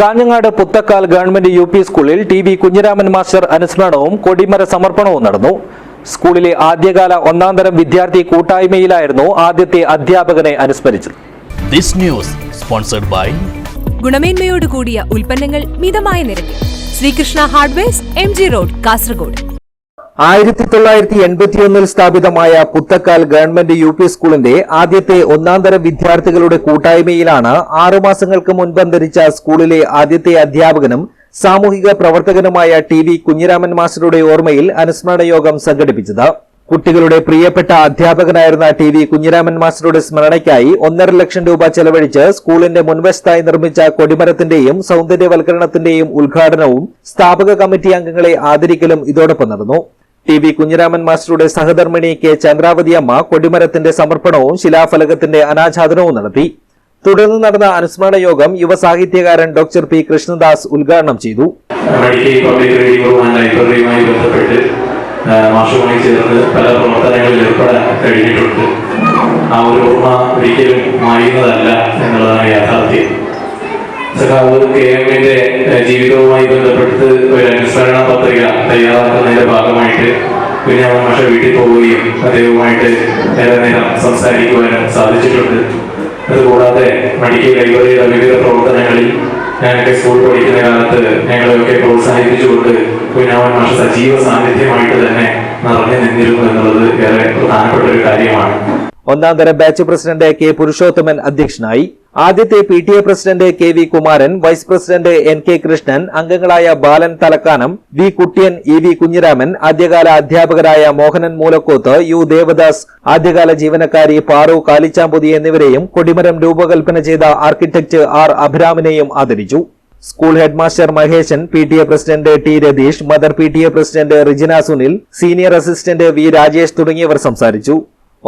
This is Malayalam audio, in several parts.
Kanhangad Puthakkal government U P സ്കൂളിൽ ടി വി കുഞ്ഞിരാമൻ മാസ്റ്റർ അനുസ്മരണവും കൊടിമര സമർപ്പണവും നടന്നു. സ്കൂളിലെ ആദ്യകാല ഒന്നാം തരം വിദ്യാർത്ഥി കൂട്ടായ്മയിലായിരുന്നു ആദ്യത്തെ അധ്യാപകനെ അനുസ്മരിച്ചത്. This news sponsored by ഗുണമേന്മയോട് കൂടിയ ഉൽപ്പന്നങ്ങൾ മിതമായ നിരക്കിൽ. Sreekrishna hardware M G road Kasaragod. ആയിരത്തി തൊള്ളായിരത്തി എൺപത്തിയൊന്നിൽ സ്ഥാപിതമായ പുത്തക്കാൽ ഗവൺമെന്റ് യു പി സ്കൂളിന്റെ ആദ്യത്തെ ഒന്നാം തരം വിദ്യാർത്ഥികളുടെ കൂട്ടായ്മയിലാണ് ആറുമാസങ്ങൾക്ക് മുൻപ് അന്തരിച്ച സ്കൂളിലെ ആദ്യത്തെ അധ്യാപകനും സാമൂഹിക പ്രവർത്തകനുമായ ടി വി കുഞ്ഞിരാമൻ മാസ്റ്ററുടെ ഓർമ്മയിൽ അനുസ്മരണ യോഗം സംഘടിപ്പിച്ചത്. കുട്ടികളുടെ പ്രിയപ്പെട്ട അധ്യാപകനായിരുന്ന ടി വി കുഞ്ഞിരാമൻ മാസ്റ്ററുടെ സ്മരണയ്ക്കായി ഒന്നര ലക്ഷം രൂപ ചെലവഴിച്ച് സ്കൂളിന്റെ മുൻവശത്തായി നിർമ്മിച്ച കൊടിമരത്തിന്റെയും സൗന്ദര്യവൽക്കരണത്തിന്റെയും ഉദ്ഘാടനവും സ്ഥാപക കമ്മിറ്റി അംഗങ്ങളെ ആദരിക്കലും ഇതോടൊപ്പം നടന്നു. ടി വി കുഞ്ഞിരാമൻ മാസ്റ്ററുടെ സഹധർമ്മിണി കെ ചന്ദ്രാവതിയമ്മ കൊടിമരത്തിന്റെ സമർപ്പണവും ശിലാഫലകത്തിന്റെ അനാച്ഛാദനവും നടത്തി. തുടർന്ന് നടന്ന അനുസ്മരണ യോഗം യുവ സാഹിത്യകാരൻ ഡോക്ടർ പി കൃഷ്ണദാസ് ഉദ്ഘാടനം ചെയ്തു. മാഷുമായി ചേർന്ന് പല പ്രവർത്തനങ്ങളിൽ ഏർപ്പെടാൻ കഴിഞ്ഞിട്ടുണ്ട്. ആ ഒരു ഓർമ്മ ഒരിക്കലും മായുന്നതല്ല എന്നുള്ളതാണ് സഖാവ് കെ എമ്മിന്റെ ജീവിതവുമായി ബന്ധപ്പെട്ട് ഒരു അനുസ്മരണ പത്രിക തയ്യാറാക്കുന്നതിന്റെ ഭാഗമായിട്ട് കുഞ്ഞാമൻ മാഷ വീട്ടിൽ പോവുകയും അദ്ദേഹവുമായിട്ട് ഏറെ നേരം സംസാരിക്കുവാനും സാധിച്ചിട്ടുണ്ട്. അതുകൂടാതെ മെഡിക്കൽ ലൈബ്രറിയുടെ വിവിധ പ്രവർത്തനങ്ങളിൽ ഞാനൊക്കെ സ്കൂൾ പഠിക്കുന്ന കാലത്ത് ഞങ്ങളെയൊക്കെ പ്രോത്സാഹിപ്പിച്ചുകൊണ്ട് കുഞ്ഞാമൻ മാഷ സജീവ സാന്നിധ്യമായിട്ട് തന്നെ നിറഞ്ഞു നിന്നിരുന്നു എന്നുള്ളത് ഏറെ പ്രധാനപ്പെട്ട ഒരു കാര്യമാണ്. ഒന്നാം തരം ബാച്ച് പ്രസിഡന്റ് കെ പുരുഷോത്തമൻ അധ്യക്ഷനായി. ആദ്യത്തെ P T A president K V Kumaran vice president N K Krishnan അംഗങ്ങളായ Balan Thalakkanam V Kuttiyan E V Kunhiraman ആദ്യകാല അധ്യാപകരായ മോഹനൻ മൂലക്കോത്ത് യു ദേവദാസ് ആദ്യകാല ജീവനക്കാരി പാറു കാലിച്ചാമ്പുതി എന്നിവരെയും കൊടിമരം രൂപകൽപ്പന ചെയ്ത ആർക്കിടെക്ട് ആർ അഭിരാമിനെയും ആദരിച്ചു. School headmaster Maheshan P T A president T Ratheesh mother P T A president Rijina Sunil senior assistant V Rajesh തുടങ്ങിയവർ സംസാരിച്ചു.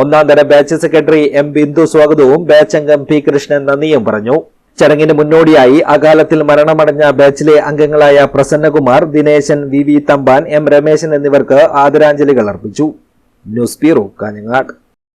ഒന്നാം തരം ബാച്ച് സെക്രട്ടറി എം ബിന്ദു സ്വാഗതവും ബാച്ച് അംഗം പി കൃഷ്ണൻ നന്ദിയും പറഞ്ഞു. ചടങ്ങിന് മുന്നോടിയായി അകാലത്തിൽ മരണമടഞ്ഞ ബാച്ചിലെ അംഗങ്ങളായ Prasannakumar Dineshan V V Thampan M Rameshan എന്നിവർക്ക് ആദരാഞ്ജലികൾ അർപ്പിച്ചു. News bureau Kanhangad.